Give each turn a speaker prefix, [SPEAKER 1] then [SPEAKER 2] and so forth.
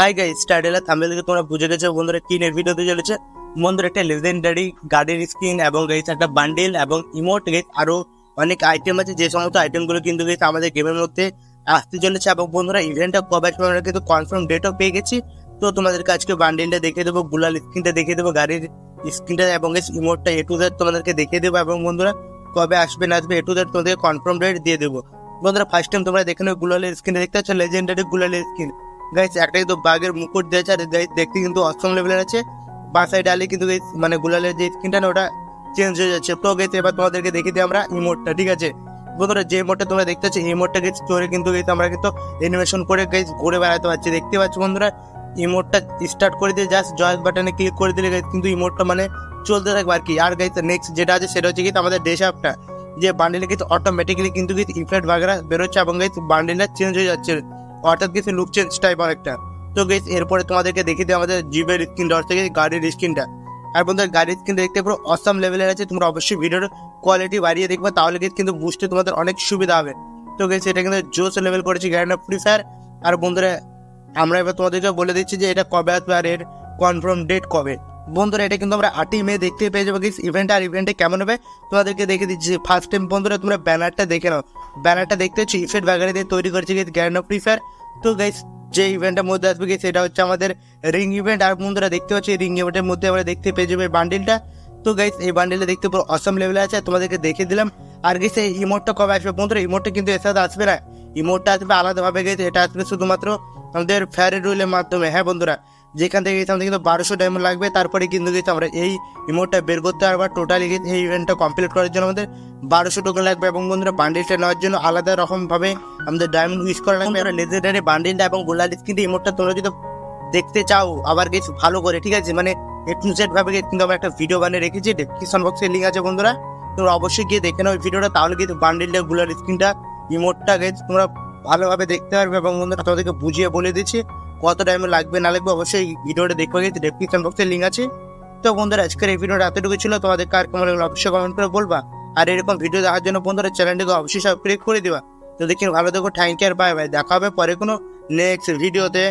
[SPEAKER 1] Hi guys টাইটেলের thumbnail থেকে তোমরা বুঝে গেছো বন্ধুরা কি নিয়ে ভিডিওতে চলেছে? বন্ধুরা, একটা লেজেন্ডারি গাড়ির স্কিন এবং গাইস একটা বান্ডেল এবং ইমোট গাইস আরও অনেক আইটেম আছে, যে সমস্ত আইটেমগুলো কিন্তু গাইস আমাদের গেমের মধ্যে আসতে চলেছে। এবং বন্ধুরা ইভেন্টটা কবে আসবে, আমরা কিন্তু কনফার্ম ডেটও পেয়ে গেছি। তো তোমাদেরকে আজকে বান্ডেলটা দেখিয়ে দেবো, গুলাল স্ক্রিনটা দেখিয়ে দেবো গাড়ির স্ক্রিনটা এবং ইমোটটা এ টু জেড তোমাদেরকে দেখিয়ে দেবো। এবং বন্ধুরা, কবে আসবে না আসবে এ টু জেড তোমাদেরকে কনফার্ম ডেট দিয়ে দেবো। বন্ধুরা ফার্স্ট টাইম তোমরা দেখে নেবে গুলালের স্ক্রিনটা দেখতে পাচ্ছ? লেজেন্ডারি গুলালের স্ক্রিন গাইস একটা কিন্তু বাঘের মুকুট দিয়েছে, আর গাইস দেখতে কিন্তু অষ্টম লেভেলের আছে। বা সাইড আলে কিন্তু guys মানে গুলালের যে স্ক্রিনটা না, ওটা চেঞ্জ হয়ে যাচ্ছে। তো গেছে এবার তোমাদেরকে দেখিয়ে দিই আমরা ইমোটটা ঠিক আছে? বন্ধুরা, যে মোডটা তোমরা দেখতে পাচ্ছ, এই মোডটা গেছে স্টোরে কিন্তু guys, আমরা কিন্তু অ্যানিমেশন করে গাইস ঘুরে বেড়াতে পারছি। দেখতে পাচ্ছ বন্ধুরা ইমোটটা স্টার্ট করে দিয়ে জাস্ট জয়েস বাটনে ক্লিক করে দিলে guys, কিন্তু ইমোটটা মানে চলতে থাকবে আর কি। আর গাইস নেক্সট যেটা আছে, সেটা হচ্ছে কিন্তু আমাদের ডেশ অ্যাপটা যে বান্ডেলে কিন্তু অটোমেটিক্যালি কিন্তু ইফেক্ট বাগেরা বেরোচ্ছে, এবং গাইস বান্ডেলটা চেঞ্জ হয়ে যাচ্ছে। অর্থাৎ কিছু লুক চেঞ্জ টাইপ অনেকটা। তো গেস এরপরে তোমাদেরকে দেখিয়ে দিই আমাদের জিপের স্ক্রিন ডট থেকে গাড়ির স্ক্রিনটা আর বন্ধুরা গাড়ির স্ক্রিন দেখতে পুরো অসাম লেভেলের আছে, তোমরা অবশ্যই ভিডিওর কোয়ালিটি বাড়িয়ে দেখবে, তাহলে কিন্তু বুঝতে তোমাদের অনেক সুবিধা হবে। তো গেস এটা কিন্তু জোস লেভেল করেছি গ্যান্ড অফ ফ্রি ফায়ার আর বন্ধুরা, আমরা এবার তোমাদেরকে বলে দিচ্ছি যে এটা কবে আসবে আর এর কনফার্ম ডেট কবে। বন্ধুরা, এটা কিন্তু আমরা আটই মে দেখতে পেয়ে যাব গেস ইভেন্ট আর ইভেন্টে কেমন হবে? তোমাদেরকে দেখে দিচ্ছি। ফার্স্ট টাইম বন্ধুরা, তোমরা ব্যানারটা দেখে নাও। ব্যানারটা দেখতে হচ্ছে ইফেক্ট বাগারে দিয়ে তৈরি করেছে গেস গ্যান্ড অফ ফ্রি তো গাইস যে ইভেন্টের মধ্যে আসবে কি সেটা হচ্ছে আমাদের রিং ইভেন্ট আর বন্ধুরা, দেখতে পাচ্ছি রিং ইভেন্টের মধ্যে আমরা দেখতে পেয়ে যাব এই বান্ডিলটা তো গাইস এই বান্ডিলটা দেখতে পুরো অসম লেভেলে আছে। তোমাদেরকে দেখে দিলাম। আর গেছে এই ইমোটটা কবে আসবে? বন্ধুরা ইমোটটা কিন্তু এর সাথে আসবে না। ইমোটটা আসবে আলাদাভাবে গেছে এটা আসবে শুধুমাত্র আমাদের ফেয়ার রুলের মাধ্যমে। হ্যাঁ বন্ধুরা যেখান থেকে গেছে আমাদের কিন্তু বারোশো ডায়মন্ড লাগবে। তারপরে কিন্তু গেছে আমরা এই ইমোটটা বের করতে পারব টোটালি এই ইভেন্টটা কমপ্লিট করার জন্য আমাদের বারোশো টোকেন লাগবে এবং বন্ধুরা বান্ডিলটা নেওয়ার জন্য আলাদা রকমভাবে আমাদের ডায়মন্ড ইউজ করা লাগবে। আমরা লেজেন্ডারি বান্ডিলটা এবং গোলাল স্ক্রিনটা ইমোটটা তোমরা যদি দেখতে চাও, আবার কিছু ভালো করে, ঠিক আছে? মানে এ টু ভাবে কিন্তু আমরা একটা ভিডিও বানিয়ে রেখেছি ডেসক্রিপশন বক্সে লিঙ্ক আছে বন্ধুরা। তোমরা অবশ্যই গিয়ে দেখে নাও ওই ভিডিওটা তাহলে কিন্তু বান্ডিলটা গুলার স্ক্রিনটা ইমোটটা গেছে তোমরা ভালোভাবে দেখতে পারবে এবং বন্ধুরা তোমাদেরকে বুঝিয়ে বলে দিচ্ছি। কত টাইম লাগবে, না লাগবে অবশ্যই ভিডিওটা দেখবে গেছে ডেসক্রিপশন বক্সে লিঙ্ক আছে। তো বন্ধুরা, আজকের এই ভিডিওটা এতটুকু ছিল। তোমাদের কার কেমন লাগল অবশ্যই কমেন্ট করে বলবা। আর এরকম ভিডিও দেখার জন্য বন্ধুরা চ্যানেলটিকে অবশ্যই সাবস্ক্রাইব করে দেওয়া তো দেখি, ভালো দেখো থ্যাংক ইউ আর বাই বাই দেখা হবে পরে কোনো নেক্সট ভিডিওতে